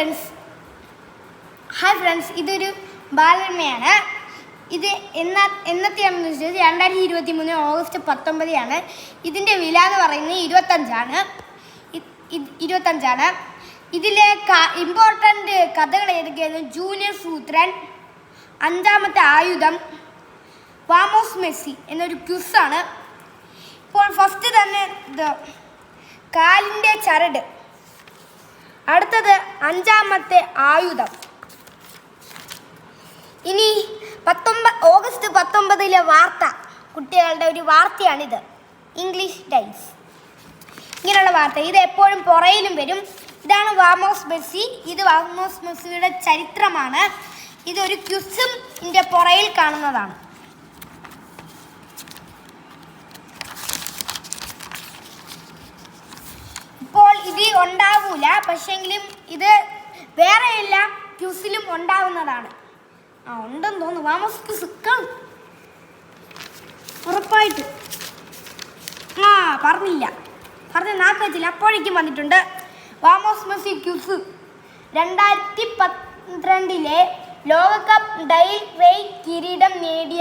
Friends hi friends ഇതൊരു ബാലരമയാണ്. ഇത് എന്നാ എന്നത്തെയാണെന്ന് വെച്ചാൽ രണ്ടായിരത്തി ഇരുപത്തി മൂന്ന് ഓഗസ്റ്റ് പത്തൊമ്പതിയാണ് ഇതിന്റെ വില എന്ന് പറയുന്നത് ഇരുപത്തഞ്ചാണ്. ഇരുപത്തഞ്ചാണ്. ഇതിലെ ഇമ്പോർട്ടന്റ് കഥകൾ ഏതൊക്കെയാണ് ജൂനിയർ സൂത്രൻ അഞ്ചാമത്തെ ആയുധം വാമോസ് മെസ്സി എന്നൊരു ക്യുസാണ് ഇപ്പോൾ ഫസ്റ്റ് തന്നെ കാലിന്റെ ചരട്. അടുത്തത് അഞ്ചാമത്തെ ആയുധം. ഇനി പത്തൊമ്പത് ഓഗസ്റ്റ് പത്തൊമ്പതിലെ വാർത്ത. കുട്ടികളുടെ ഒരു വാർത്തയാണിത്. ഇംഗ്ലീഷ് ടൈംസ് ഇങ്ങനെയുള്ള വാർത്ത. ഇത് എപ്പോഴും പുറയിലും വരും. ഇതാണ് വാമോസ് മെസ്സി. ഇത് വാമോസ് മെസ്സിയുടെ ചരിത്രമാണ്. ഇതൊരു ക്യുസും ഇതിന്റെ പുറയിൽ കാണുന്നതാണ് ഇപ്പോൾ ഇത് ഉണ്ടാവൂല. പക്ഷെങ്കിലും ഇത് വേറെ എല്ലാ ക്യൂസിലും ഉണ്ടാവുന്നതാണ്. ആ ഉണ്ടെന്ന് തോന്നുന്നു. വാമസ് ക്യൂസ് ഉറപ്പായിട്ട്. ആ പറഞ്ഞില്ല. പറഞ്ഞ നാക്ക് വെച്ചില്ല അപ്പോഴേക്കും വന്നിട്ടുണ്ട്. വാമോസ് മെസ്സി ക്യൂസ്. രണ്ടായിരത്തി പന്ത്രണ്ടിലെ ലോകകപ്പ് ഡൈ കിരീടം നേടിയ